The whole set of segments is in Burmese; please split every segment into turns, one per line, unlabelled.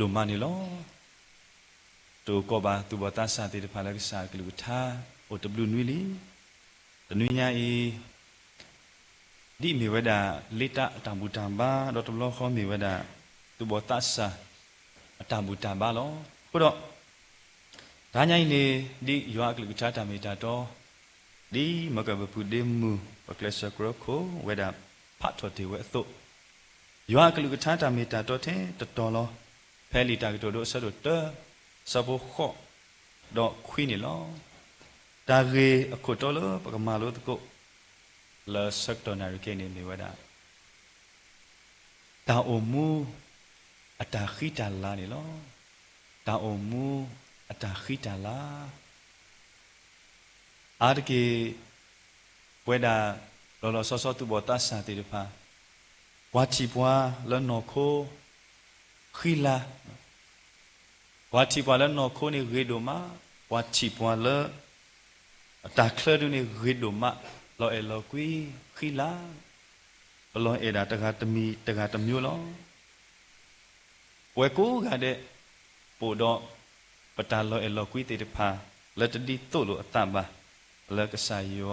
ဒုမနီလောတူကောဘာတူဘတာစာတိတဖာလကစာကလူသာအိုတဘလူနွီလီတနွေညာဤဒီမီဝဒလေတာတံဘူတံဘာဒေါ်တဘလောခေါမီဝဒတူဘတာစာအတံဘူတံဘာလောခုတော့ဒါညိုင်းလေဒီရွာကလူသာတမီတာတော့ဒီမကဘပူဒေမူပကလစကရခိုဝဒဖတ်တော်တေဝဲသုရွာကလူသာတမီတာတော့တဲ့တော်လော ဖဲလီတာကတို့တို့ဆက်တို့တစဘခောတော့ခွီးနေလောဒါရေအခုတော်လောပကမာလို့တကုလာဆက်တော်နာရကေနေနေဝဒတာအုံမူအတာခိတလာနေလောတာအုံမူအတာခိတလာအာတကေဝဲတာလောလောဆောဆောသူဘောတဆာတေတဖာဝါချီပွားလောနော်ခို ခီလာဝါချီပွားလောနော်ခိုနေရေဒိုမာဝါချီပွားလောအတာခလဒုနေရေဒိုမာလောအဲလောကွီခီလာဘလောအဲဒါတကတမီတကတမျိုးလောဝဲကိုကတဲ့ပိုတော့ပတာလောအဲလောကွီတေတဖာလက်တတိတုတ်လို့အတန်ပါလက်ကစားယော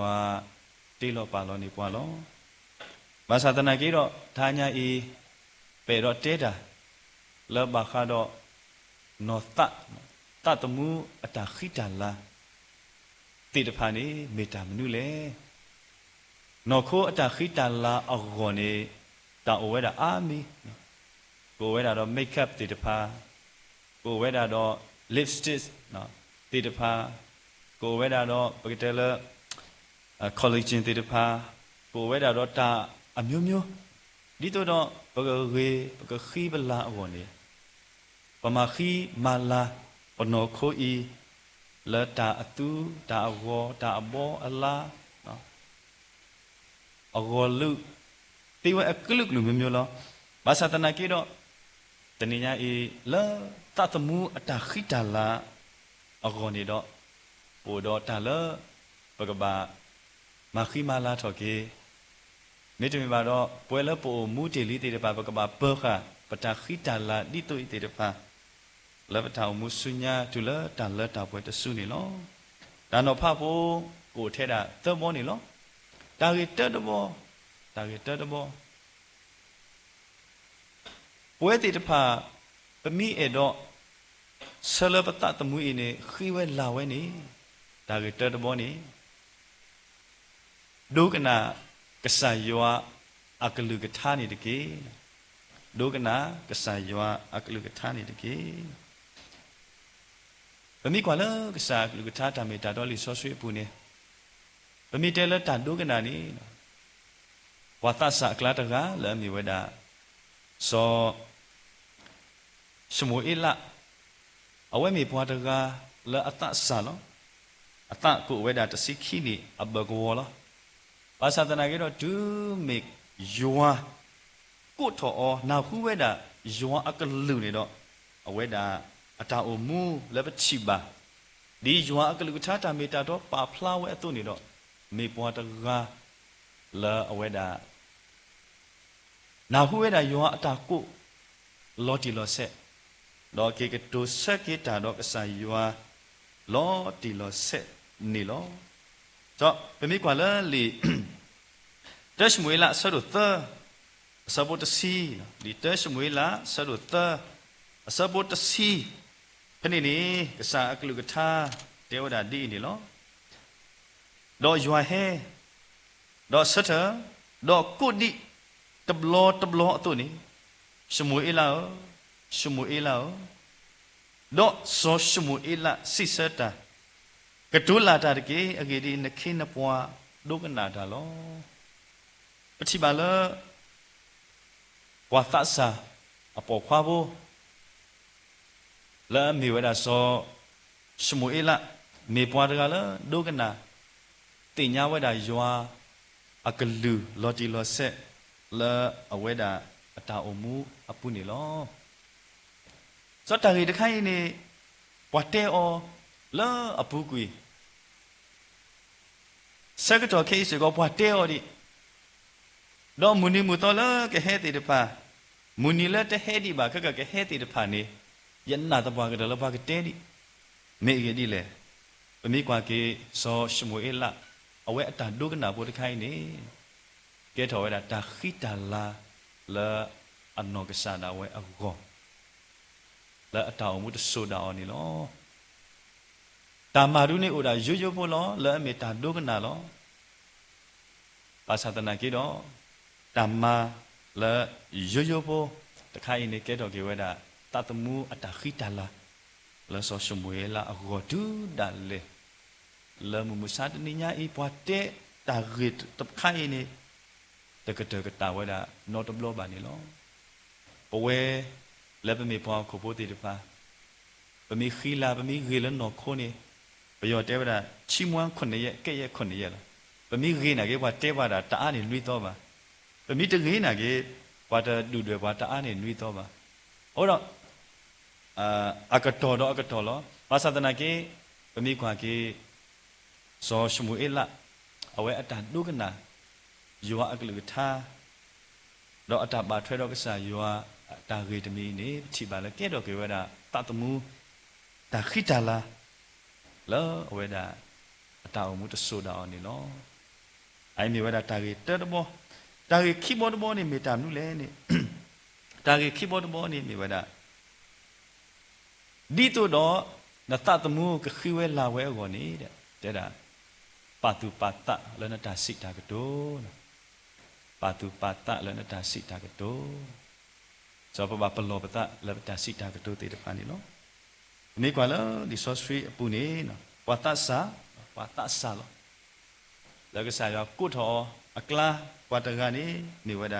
တေလောပါလောနေပွားလောဘာသာတနာကြီးတော့ဒါညာဤပေတော့တဲတာ လောဘခါတော့နောတတတမှုအတာခိတလာတေတဖာနေမေတ္တာမနုလေနော်ခိုးအတာခိတလာအဂောနေတာအဝဲတာအာမီကိုဝဲတာတော့ make up တေတဖာကိုဝဲတာတော့ lipstick နော်တေတဖာကိုဝဲတာတော့ particular collagen တေတဖာကိုဝဲတာတော့တာအမျိုးမျိုးဒီတော့ တော့ဘဂရေဘဂခိဘလာအဝနေပမခိမာလာပနောခိုဤလတာအတူတာအဝတာအဘောအလာနော်အဝလူတေဝအကလုကလူမျိုးမျိုးလောဘာသာတနာကေတော့တဏိညာဤလတတမှုအတခိတလာအဂောနေတော့ပိုတော့တလပကဘာမခိမာလာထော်ကေ မိတမီပါတော့ပွဲလပိုမူတီလီတေတပါပကဘာဘောခပတခိတလာဒီတုဤတေတပါလဘထောင်မုဆုညာတူလတလတာပွဲတဆုနေလောဒါတော့ဖဖို့ကိုထဲတာသဘောနေလောတာရီတက်တဘောတာရီတက်တဘောပွဲတေတဖာပမိအဲ့တော့ဆလပတတမှုအင်းနေခိဝဲလာဝဲနေဒါရီတက်တဘောနေဒုကနာ ကဆာယောအကလူကထာနေတကေဒုကနာကဆာယောအကလူကထာနေတကေဘမိကွာလကဆာကလူကထာတမေတာတော်လီဆောဆွေပူနေဘမိတဲလတဒုကနာနေဝါသဆာကလာတကလမီဝဒစောရှမူအီလာအဝဲမီဘွားတကလအတဆာလောအတကိုဝဲတာတစိခိနီအဘကောလော ဘာသာတနာကေတော့ဒူမေယွာကိုထောအောနာခုဝဲတာယွာအကလူနေတော့အဝဲတာအတာအမူလည်းပချိပါဒီယွာအကလူချာတာမေတာတော့ပါဖလာဝဲအတုနေတော့မေပွားတကားလာအဝဲတာနာခုဝဲတာယွာအတာကိုလော်တီလော်ဆက်လော်ကေကတိုဆက်ကေတာတော့ကဆာယွာလော်တီလော်ဆက်နေလောတော့ပမိကွာလာလီ တက်ရှမွေလာဆရသဆဘတ်စီလီတက်ရှမွေလာဆရသဆဘတ်စီဖနေနေကစားအကလူကထာတေဝဒဒီနေလောတော့ယွာဟဲတော့ဆတ်တော့ကုတ်ဒီတဘလောတဘလောအတုနေရှမွေလာရှမွေလာတော့ဆောရှမွေလာစိစတာကတုလာတာတကေအကေဒီနခိနပွားဒုကနာတာလော ပတိပါလဝါသဆာအပေါ်ခွာဖို့လာမီဝဒဆောရှမူအေလာမေပွားတကလာဒုကနာတင်ညာဝဒယွာအကလူလော်တီလော်ဆက်လာအဝဲတာအတာအမှုအပုနေလောစတရီတခိုင်းနေပွားတဲအောလာအပုကွေစကတော်ခေးစကောပွားတဲအောဒီ တော့မုန်နီမူတော်လာကဟဲတီတပါမုန်နီလက်တဟဲဒီပါခက်ကကဟဲတီတပါနေယန္နာတပွားကတလပါကတဲဒီမေရဒီလေပမိကွာကေဇောရှမွေလအဝဲအတန်ဒုကနာဘုတ်ခိုင်းနေကဲထော်ဝဲတာတခိတလာလာအနောကဆာဒဝဲအကောလာအတောင်မှုတဆိုတာအောင်နေလောတာမာရုနေအိုတာရွရွဖို့လောလဲအမေတာဒုကနာလောပါသဒနာကေတော့ တမ္မာလာရွရွဖို့တခိုင်းနေကဲတော်ကေဝဲတာတတမှုအတခိတလာလာဆောရှမွေလာအကောဒူဒါလေလာမှုမစာတနိညာဤပွားတဲ့တာရစ်တခိုင်းနေတကတကတာဝဲတာနော်တဘလောပါနေလောပဝဲလက်ပမေပွားခုဖို့တေတပါပမေခီလာပမေရေလနော်ခိုနေပယောတဲဝဒချီမွန်းခုနှစ်ရက်ကဲ့ရက်ခုနှစ်ရက်လားပမေရေနာကေပွားတဲပါတာတအားနေလွိတော့ပါ ပမေတရေနာကေပွားတဒူတွေပွားတအားနေလွိတော့ပါဟောတော့အာအကတော်တော့အကတော်လောဘာသာတနာကေပမေခွာကေဇောရှမူအလအဝဲအတန်ဒုကနာယောအကလူထားတော့အတပါထွဲတော့ကစားယောတာဂေတမီနေချိပါလေကဲတော့ကေဝဒတတမှုတာခိတလာလောအဝဲဒါအတာအမှုတဆိုးတာနေလောအိုင်မီဝဒတာဂေတဲတဘော တာဂေခိဘောတဘောနေမေတာနုလဲနေတာဂေခိဘောတဘောနေမေဝဒဒီတော့တော့နတတမှုကခိဝဲလာဝဲကောနေတဲ့တဲ့တာပတုပတလနတာစိတာကတောပတုပတလနတာစိတာကတောဇောပပပလောပတလပတာစိတာကတောတေတဖာနီနော်မိကွာလဒီဆော့စဖရီအပူနေနော်ဝတ္တစာဝတ္တစာလောလကစားရကုထော အကလာဝတ္တကနေနေဝဒ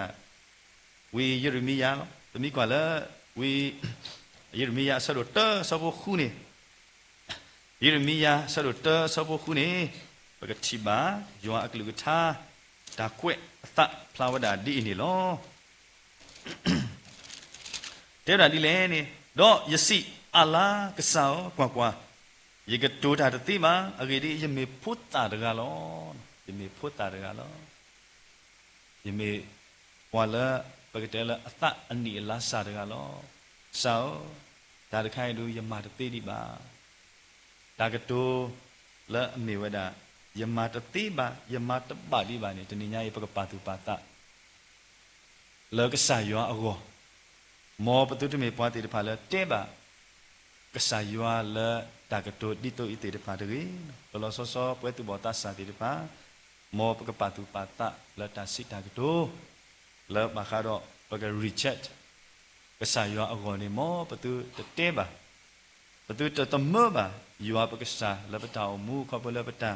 ဝီယေရမီယာလောမိကွာလဝီယေရမီယာဆရတဆဘခုနေယေရမီယာဆရတဆဘခုနေပကတိဘာယောအကလူထာဒါကွက်အသဖလာဝဒဒီနေလောတဲ့ဒါဒီလဲနေတော့ယစီအလာကဆောကွာကွာယေကတိုးတာတိမအဂေဒီယမေဖုတ္တာတကလောယမေဖုတ္တာတကလော ယမေဝါလာပကတဲလာအသအနီလာစာတကလောဆောဒါတခိုင်တို့ယမတတိတိပါဒါကတိုးလာအမေဝဒယမတတိပါယမတပါတိပါနေတဏိညာယေပကပါတုပါတလောကဆာယောအကောမောပတုတမေပွားတိတဖာလဲတဲပါကဆာယောလတာကတုဒီတုဣတိတဖာတရေဘလောဆောဆောပွဲတုဘောတဆာတိတဖာ မောပကပါတုပါတလတာစိတာကတုလဘခါတော့ပက reject ကဆာယောအကောနေမောပတုတဲပါပတုတတမဘာယောပကဆာလပတာမူခပလပတာ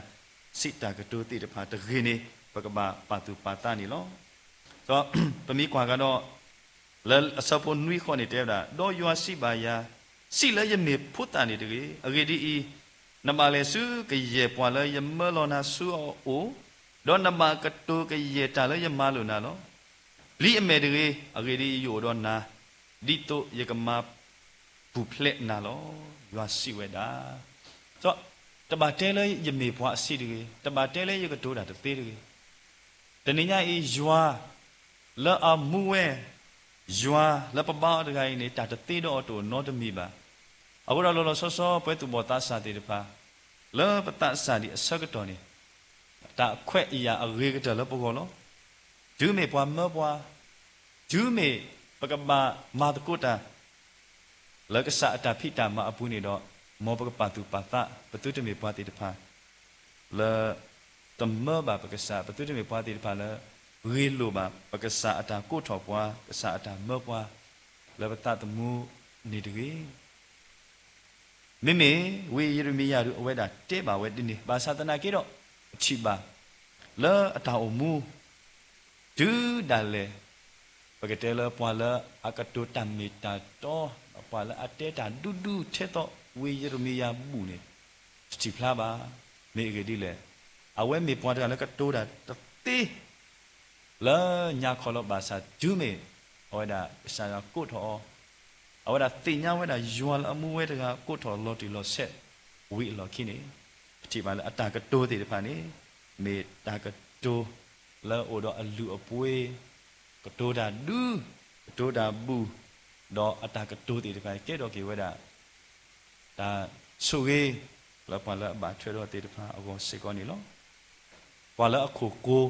စိတာကတုတိတဖာတရေနေပကပါပါတုပါတနီလောဆိုပမိကွာကတော့လအစပေါ်နွိခေါနေတဲ့တာတော့ယွာစီပါယာစီလဲယမေဖုတန်နေတကေအဂေဒီဤနမလေစုကရေပွာလဲယမလောနာစုအို တော့နမကတုကရေတာလဲယမလောနာလောလီအမေတကေအဂေဒီယိုတော့နာဒီတိုယကမဘူဖလက်နာလောယွာစီဝဲတာဆိုတပါတဲလဲယမေဘွားအစီတကေတပါတဲလဲယကတိုးတာတသေးတကေတနင်္ညာဤယွာလာအမှုဝဲယွာလပပောတကိုင်းနေတာတသေးတော့တော့နောတမီပါအခုတော့လောလောဆောဆောပွဲသူဘောတာစာတိတပါလောပတစာဒီအစကတော်နေ ဒါခွဲ့အရာအရေကတလပကောလောဂျူးမေပွားမပွားဂျူးမေပကပမာတကုတာလကဆာအတာဖိတာမအပူနေတော့မောပကပတုပတပတုတမေပွားတိတဖာလတမဘပကဆာပတုတမေပွားတိတဖာလရေလိုပါပကဆာအတာကိုထော်ပွားကဆာအတာမောပွားလဘတတမှုနေတကေမိမေဝေယရမိယရုအဝဲတာတဲပါဝဲတင်းနေဘာသာတနာကေတော့အ ချိပါလာအတာအမှုဒူဒါလေပကတဲလပွာလာအကတုတမီတာတော့ပွာလာအတဲတာဒူဒူထဲတော့ဝေယရမိယဘူးနေစတိဖလာပါမေကေဒီလေအဝဲမေပွားတယ်လည်းကတိုးတာတေးလာညာခေါ်လို့ပါစာဂျူးမေဟောဒါစာရကုတ်တော်အဝဒါတင်ညာဝဲဒါယွာလအမှုဝဲတကကုတ်တော်လော်တီလော်ဆက်ဝီလော်ခိနေ အတိပါလေအတာကတိုးတယ်ဖာနေမေတာကတိုးလာအိုတော့အလူအပွေးကတိုးတာဒူးကတိုးတာဘူးတော့အတာကတိုးတေတဖာကဲတော့ကေဝဲတာဒါဆိုရေးလပလာဘာထွေတော့တေတဖာအကုန်စေကောနေလောပွာလာအခုကို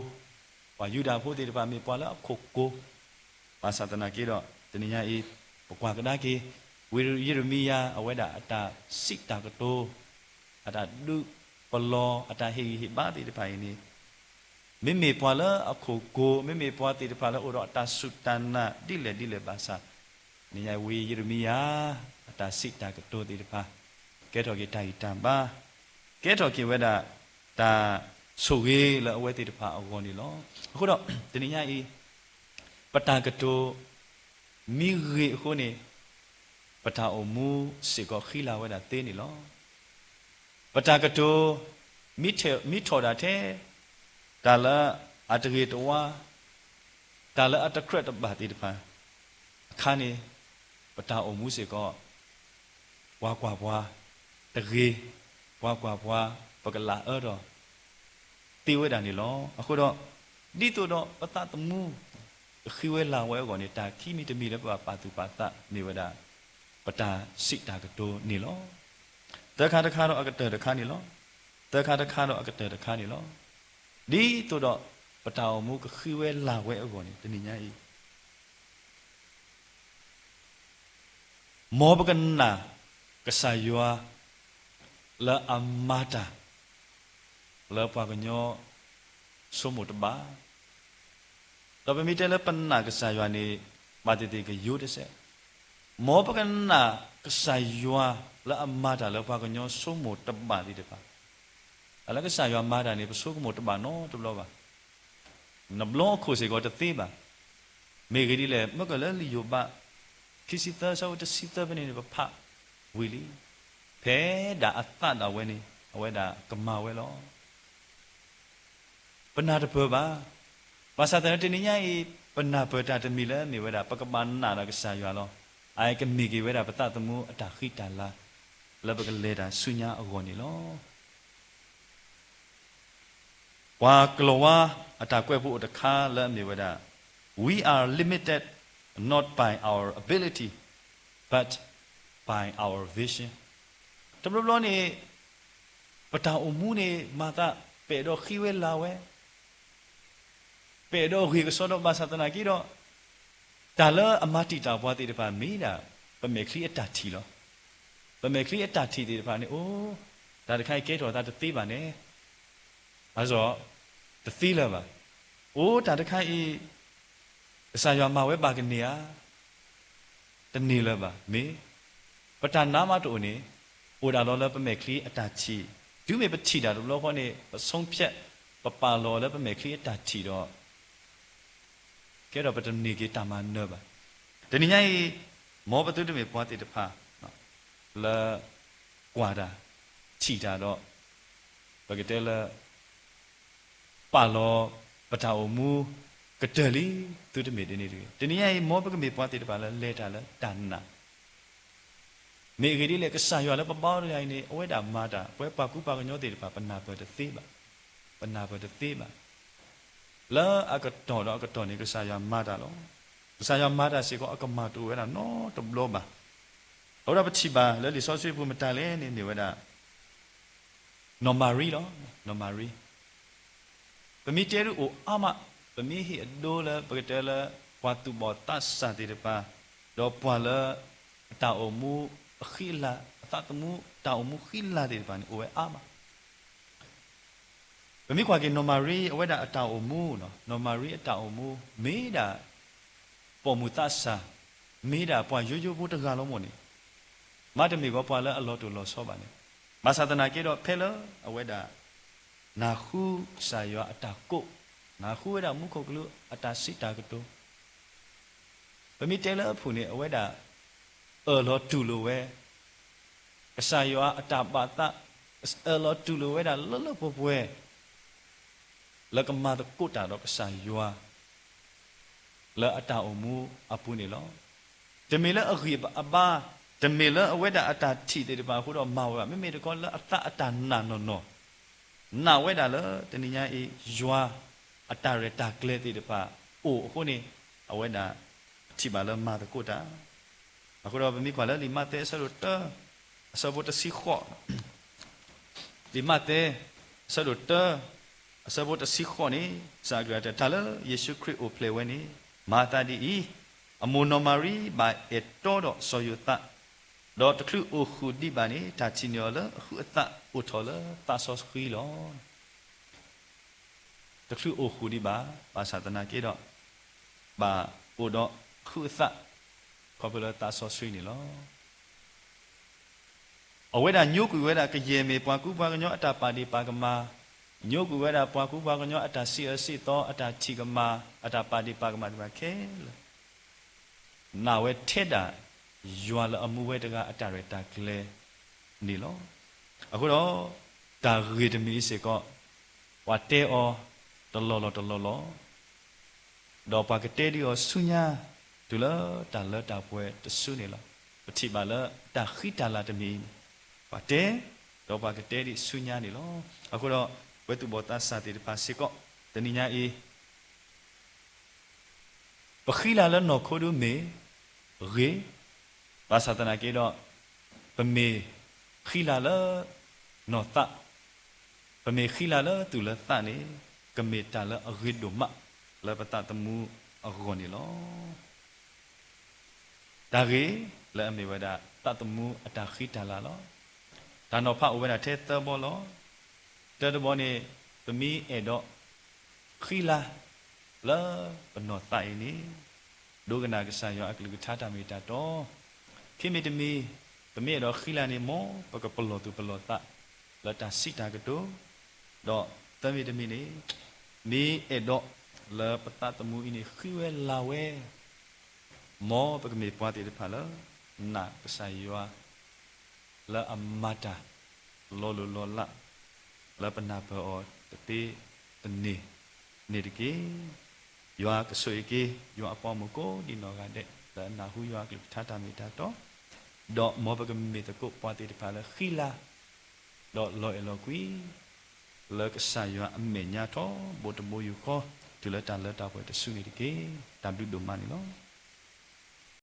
ပွာယူဒာဖို့တေတဖာမေပွာလာအခုကိုပါသဒနာကေတော့တနည်းအေးပကွာကဒါကေဝေရရမီယာအဝဲတာအတာစိတ်တာကတိုးအတာဒု ပလောအတာဟေဟေဘာတေတဖာယင်းနေမိမေပွာလာအခုကိုမိမေပွာတေတဖာလာဩတော့အတာစုတနာဒီလေဒီလေပါစာနေရဝေရမီယာအတာစိတ်တာကတိုးတေတဖာကဲတော်ကေတိုင်တံပါကဲတော်ကေဝဲတာဒါဆိုရေးလအဝဲတေတဖာအကောနေလောအခုတော့တနည်းအေးပတာကတိုမိရေခုနေပတာအမူစေကောခီလာဝဲတာတေးနေလော ပတာကတိုမိထေမိထော်တာတဲ့ဒါလာအတရေတဝါဒါလာအတခရက်တပါတေတဖာအခါနေပတာအမူစေကောဝါကွာဘွားတရေဘွားကွာဘွားပကလာအဲ့တော့တေဝဲတာနေလောအခုတော့ဒီတို့တော့ပတတမှုခိဝဲလာဝဲကောနေတာခိမိတမိလည်းပါပါသူပါတနေဝဒပတာစိတာကတိုနေလော တခါတခါတော့အကတဲ့တခါနေလောတခါတခါတော့အကတဲ့တခါနေလောဒီတို့တော့ပတာအမှုခိဝဲလာဝဲအကောနေတနိညာဤမောဘကနာကဆာယောလာအမတာလာပါကညောစုမတဘာတော့ပမီတဲလပနနာကဆာယောနေမာတိတိကယုတစေမောပကနာ ကဆာယောလာအမတာလာပါကညောစုမတဘာဒီတပါအလကဆာယောမာတာနေပစုကမတဘာနော်တဘလောပါနဘလောခိုစေကောတသေးပါမေဂရီလေမကလလီယောပါခိစီသာဆောတစီတဘနေပဖဝီလီဖဲဒါအသတာဝဲနေအဝဲဒါကမဝဲလောပနာတပပါဘာသာတနညာဤပနာပတာတမီလဲနေဝဲဒါပကပန်နာရကဆာရွာလော အိုင်ကမီကေဝဲဒါပတတမှုအတာခိတလာလဘကလေဒါဆုညာအကောနေလောဝါကလောဝါအတာကွဲ့ဖို့တခါလဲနေဝဲဒါ we are limited not by our ability but by our vision တဘလောနေပတာအမှုနေမာတာပေတော့ခိဝဲလာဝဲပေတော့ခိကစောတော့ဘာသတနာကီတော့ ဒါလအမတိတာဘွားတိတပါမေးတာပမေခလီအတတီလောပမေခလီအတတီတိတပါနေအိုးဒါတခိုင်ကဲတော်ဒါတသေးပါနဲ့အဲဆိုတသေးလာပါအိုးဒါတခိုင်အစာရွာမှာဝဲပါကနေယာတနေလာပါမေပတနာမတူနေအိုဒါလောလပမေခလီအတချီဒုမေပချီတာလောခေါနေပဆုံးဖြတ်ပပါလောလပမေခလီအတချီတော့ ကဲတော့ပတနေကေတာမနဘတနည်းညမောပတုတမေပွားတိတဖာနော်လာကွာတာချီတာတော့ဘဂတဲလာပါလောပတာအမူကတလီသူတမေတနေတယ်တနည်းညမောပကမေပွားတိတဖာလာလဲတာလာတဏ္ဏမေဂရီလေကဆာရွာလေပပောင်းရိုင်းနေအဝဲတာမာတာပွဲပါကုပါကညောတေတပါပနာပတသေးပါပနာပတသေးပါ လာအကတော်တော့အကတော်နေကဆာရွာမာတာလောကဆာရွာမာတာစီကောအကမာတူဝဲတာနော်တဘလောပါဟောတာပချိပါလေလီဆောဆွေဘူးမတလဲနေနေဝဲတာနော်မာရီလောနော်မာရီပမီတဲရူအိုအမပမီဟီအဒိုလာပကတဲလာဝတ်တူဘောတတ်စာတေတပါတော့ပွာလာတာအမူခီလာအတတမှုတောင်မှုခီလာတဲ့ပန်အိုဝဲအာမ ဘမိခွာကေနော်မာရီအဝဲတာအတောင်အမှုနော်နော်မာရီအတောင်အမှုမေးတာပေါ်မူတဆာမေးတာပွာရိုးရိုးဖို့တကလုံးမနေမတမီကောပွာလဲအလောတူလောဆောပါနေမသဒနာကေတော့ဖဲလအဝဲတာနာခုစာယောအတာကိုနာခုဝဲတာမုခုတ်ကလူအတာစိတာကတိုဘမိတဲလအဖူနေအဝဲတာအလောတူလိုဝဲအစာယောအတပါတအလောတူလိုဝဲတာလလပပွဲ လကမာတကုတာတော့အစာယောလအတအမှုအပုနေလောတမေလအခီအဘာတမေလအဝဲတာအတတီတေပါခုတော့မဝဲမေမေတကောလအတအတနာနောနောနာဝဲတာလတနိညာအေယွာအတရတာကလေတေပါအိုခုနေအဝဲတာတီပါလမာတကုတာအခုတော့ဗမိခွာလဲလီမတဲဆလို့တအစဘတ်စီခေါ်လီမတဲဆလို့တ အစဘတ်စီခေါ်နေစာကြတဲ့တာလယေရှုခရစ်ကိုဖလေဝဲနေမာတာဒီအမွန်နိုမာရီဘိုင်အတော်တော့ဆိုယတာတော့တခုအခုဒီပါနေတာချီညောလအခုအတဥထောလတာဆော့ခီလောတခုအခုဒီပါပါသာတနာကေတော့ဘာဥတော့ခုအသခေါ်ပလတာဆော့ဆွေးနေလောအဝဲတာညုတ်ကူဝဲတာကရေမေပွားကူပွားကညောအတာပါတိပါကမာ ညုတ်ကူဝဲတာပွားကူပွားကညောအတာစီအစီတော့အတာချီကမာအတာပါတိပါကမာဒီမှာခဲနာဝဲထက်တာယွာလအမှုဝဲတကအတာရတာကလေနေလောအခုတော့ဒါရေတမီစေကောဝတ်တဲအောတလောလောတလောလောတော့ပါကတဲဒီအောဆုညာဒူလာတာလတာပွဲတဆုနေလောပတိပါလတာခိတာလာတမီပါတဲတော့ပါကတဲဒီဆုညာနေလောအခုတော့ ဝဲသူဘောတာစာတိပါစေကောတနိညာအေပခိလာလနော်ခိုဒုမေရေဘာသာတနာကေတော့ပမေခိလာလနော်တပမေခိလာလတူလသနေကမေတာလအဂိဒုမလပတတမှုအဂောနီလောဒါကေလဲအမေဝဒတတမှုအတာခိတာလာလောဒါနော်ဖအဝဒထဲသဘောလော တဲတဘောနေပမီအဲ့တော့ခိလာလာပနောတိုင်နေဒုကနာကဆာယောအကလူထာတာမီတာတော့ခိမိတမီပမေတော့ခိလာနေမောပကပလောတုပလောတလတာစိတာကတောတော့တမီတမီနေမီအဲ့တော့လပတတမှုအင်းခိဝဲလာဝဲမောပကမေပွားတိဖာလနာကဆာယောလာအမတာလောလောလောလာ လပနာဘောတတိတနေနေတကေယောကဆွေကေယောအပေါ်မကိုဒီနောကတဲ့လနာဟုယောကလထတာမီတာတော့တော့မောပကမေတကုပွားတိတဖာလခိလာတော့လောအလောကွီလောကဆာယောအမေညာတော့ဘုတမိုးယူခေါ်ဒူလတာလတာပွဲတဆုနေတကေတဘလူဒိုမနီနော်